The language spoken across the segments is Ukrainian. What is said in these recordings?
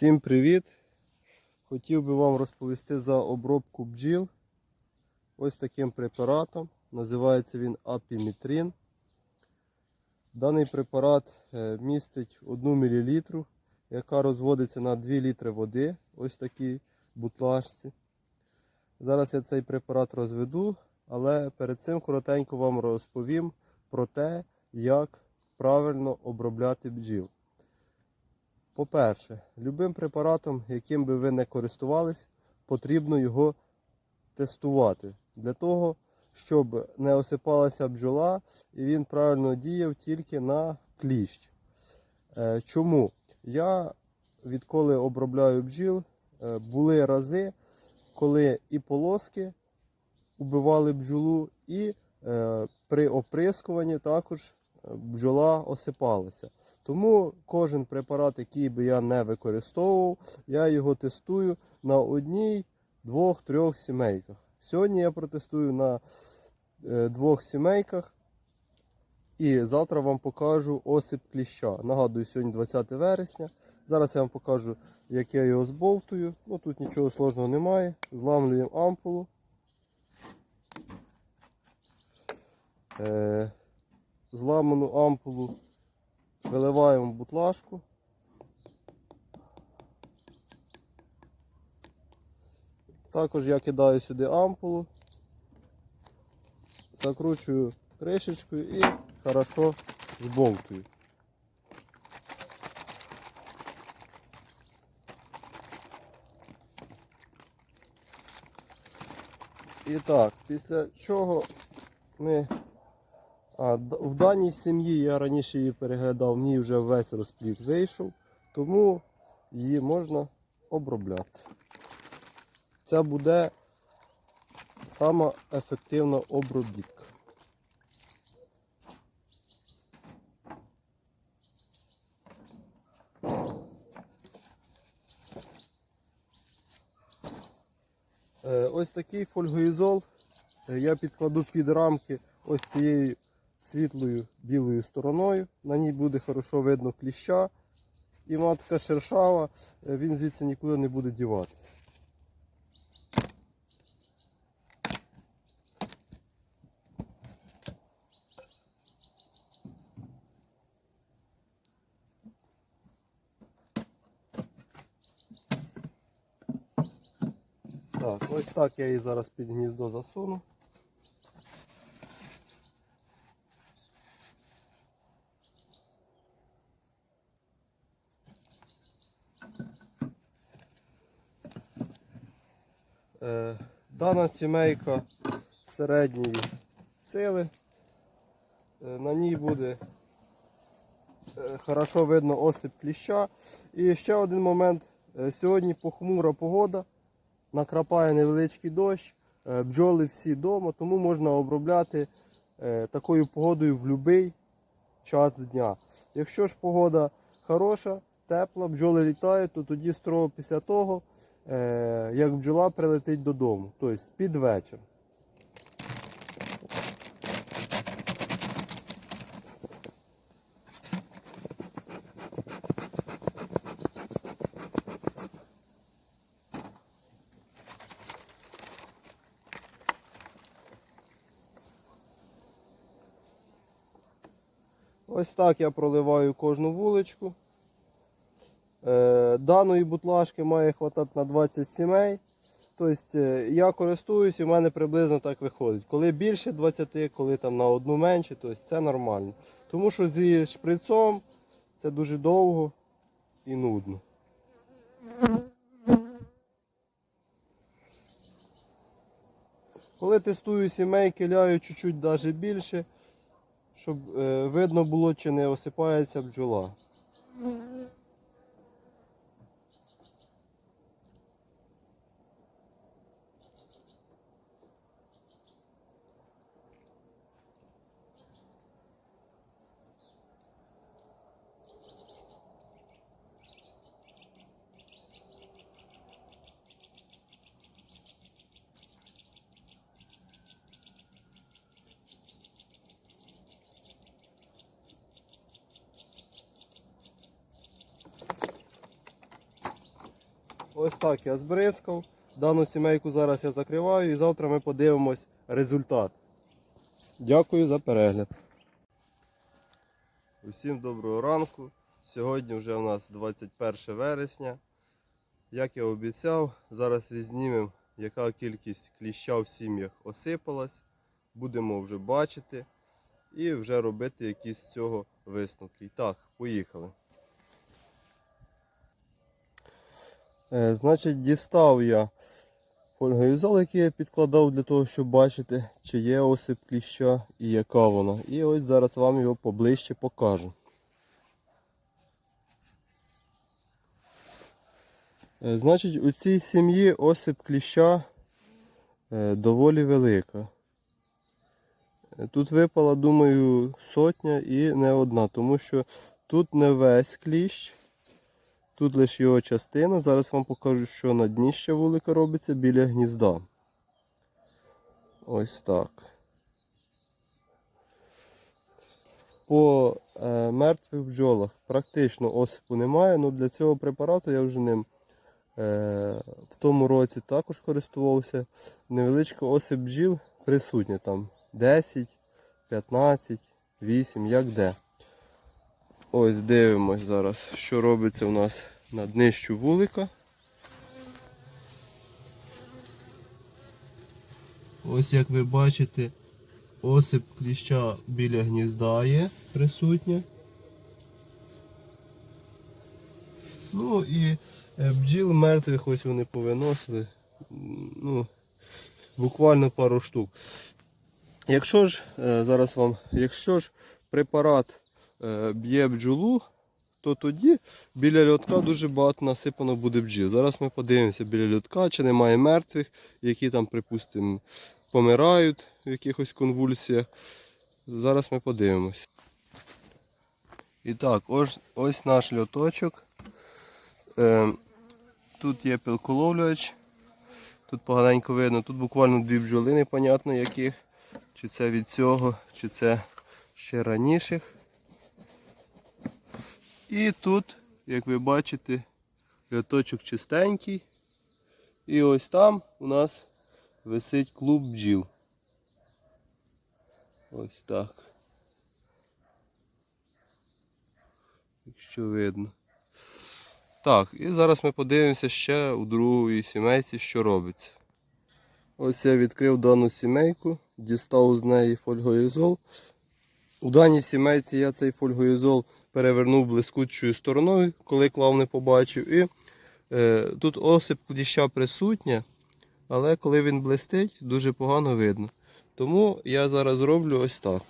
Всім привіт! Хотів би вам розповісти за обробку бджіл ось таким препаратом. Називається він апімітрин. Даний препарат е, містить 1 мл, яка розводиться на 2 літри води, ось такій бутлашці. Зараз я цей препарат розведу, але перед цим коротенько вам розповім про те, як правильно обробляти бджіл. По-перше, любим препаратом, яким би ви не користувались, потрібно його тестувати для того, щоб не осипалася бджола і він правильно діяв тільки на кліщ. Е, Чому? Я відколи обробляю бджіл, е, були рази, коли і полоски убивали бджолу, і е, при оприскуванні також бджола осипалася. Тому кожен препарат, який би я не використовував, я його тестую на одній, двох, трьох сімейках. Сьогодні я протестую на е, двох сімейках. І завтра вам покажу осип кліща. Нагадую, сьогодні 20 вересня. Зараз я вам покажу, як я його збовтую. Ну тут нічого сложного немає. Зламлюємо ампулу. Е, зламану ампулу виливаємо в бутлашку. Також я кидаю сюди ампулу, закручую кришечкою і хорошо збовтую. І так, після чого ми в даній сім'ї я раніше її переглядав, ній вже весь розплід вийшов, тому її можна обробляти. Це буде сама ефективна обробітка. Е, Ось такий фольгоізол е, я підкладу під рамки ось цією світлою білою стороною. На ній буде хорошо видно кліща. І матка шершава, е, він звідси нікуди не буде діватися. Так, ось так я її зараз під гніздо засуну. Дана сімейка середньої сили. Е, На ній буде е, хорошо видно осип кліща. І ще один момент. Е, Сьогодні похмура погода, накрапає невеличкий дощ, е, бджоли всі вдома, тому можна обробляти е, такою погодою в будь-який час дня. Якщо ж погода хороша, тепла, бджоли літають, то тоді строго після того, е, як бджола прилетить додому, тобто під вечір. Ось так я проливаю кожну вуличку. Даної бутлашки має хватати на 20 сімей. Тобто е, я користуюсь і в мене приблизно так виходить. Коли більше 20, коли там на одну менше, тобто це нормально. Тому що зі шприцом це дуже довго і нудно. Коли тестую сімейки, ляю чуть-чуть навіть більше, щоб е, видно було, чи не осипається бджола. Ось так я збризкав. Дану сімейку зараз я закриваю і завтра ми подивимось результат. Дякую за перегляд. Усім доброго ранку. Сьогодні вже у нас 21 вересня. Як я обіцяв, зараз відзнімемо, яка кількість кліща в сім'ях осипалась. Будемо вже бачити і вже робити якісь з цього висновки. Так, поїхали. Значить, дістав я фольгоізол, який я підкладав для того, щоб бачити, чи є осип кліща і яка вона. І ось зараз вам його поближче покажу. Е, Значить, у цій сім'ї осип кліща е, доволі велика. Е, Тут випала, думаю, сотня і не одна, тому що тут не весь кліщ, тут лише його частина. Зараз вам покажу, що на дні ще вулика робиться біля гнізда. Ось так. По е, мертвих бджолах практично осипу немає, але для цього препарату я вже ним е, в тому році також користувався. Невеличка осип бджіл присутня там 10, 15, 8, як де. Ось дивимось зараз, що робиться у нас на днищу вулика. Ось як ви бачите, осип кліща біля гнізда є присутня. Ну і е, бджіл мертвих ось вони повиносили. Ну, буквально пару штук. Якщо ж е, зараз вам, якщо ж препарат б'є бджолу, то тоді біля льотка дуже багато насипано буде бджіл. Зараз ми подивимося біля льотка, чи немає мертвих, які там, припустимо, помирають в якихось конвульсіях. Зараз ми подивимося. І так, ось, ось наш льоточок. Е, тут є пилколовлювач. Тут поганенько видно, тут буквально дві бджоли, непонятно яких. Чи це від цього, чи це ще раніших. І тут, як ви бачите, льоточок чистенький. І ось там у нас висить клуб бджіл. Ось так. Якщо видно. Так, і зараз ми подивимося ще у другій сімейці, що робиться. Ось я відкрив дану сімейку, дістав з неї фольгоізол. У даній сімейці я цей фольгоізол перевернув блискучою стороною, коли клав не побачив. І е, тут осип кліща присутня, але коли він блистить, дуже погано видно. Тому я зараз зроблю ось так.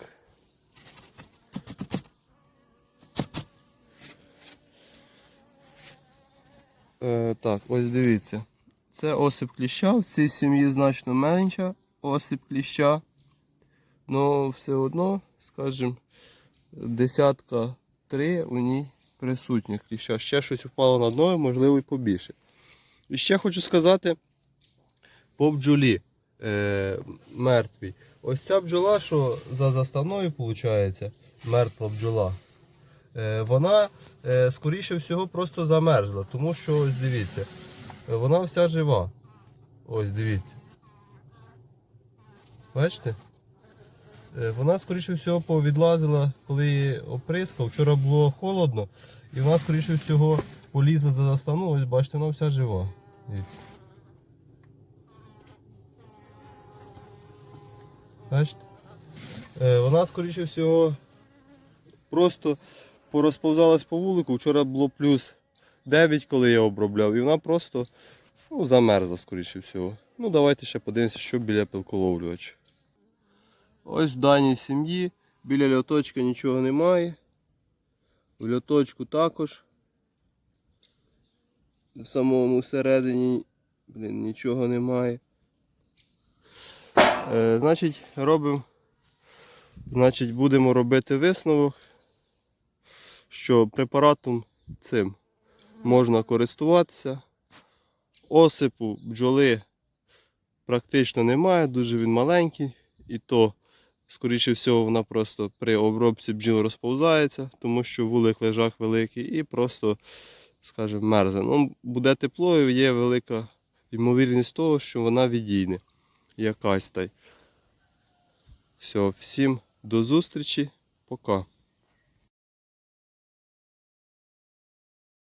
Е, так, ось дивіться. Це осип кліща. В цій сім'ї значно менша осип кліща. Ну, все одно, скажімо, десятка три у ній присутніх кліща. Ще щось впало на дно, можливо, і побільше. І ще хочу сказати по бджолі е, мертвій. Ось ця бджола, що за заставною виходить, мертва бджола. Е, вона, е, скоріше всього, просто замерзла. Тому що, ось дивіться, вона вся жива. Ось дивіться. Бачите? Е, Вона, скоріше всього, повідлазила, коли оприскав. Вчора було холодно, і вона, скоріше всього, полізла за заставну. Ось бачите, вона вся жива. Бачите? Е, Вона, скоріше всього, просто порозповзалась по вулику. Вчора було плюс 9, коли я обробляв, і вона просто ну, замерзла, скоріше всього. Ну, давайте ще подивимося, що біля пилколовлювача. Ось в даній сім'ї біля льоточка нічого немає. В льоточку також. В самому середині блін, нічого немає. Е, значить, робимо. Значить, будемо робити висновок, що препаратом цим можна користуватися. Осипу бджоли практично немає, дуже він маленький. І то, скоріше всього, вона просто при обробці бджіл розповзається, тому що вулик лежак великий і просто скажімо, мерзне. Ну, буде тепло і є велика ймовірність того, що вона відійде. Якась та й. Все, всім до зустрічі. Пока.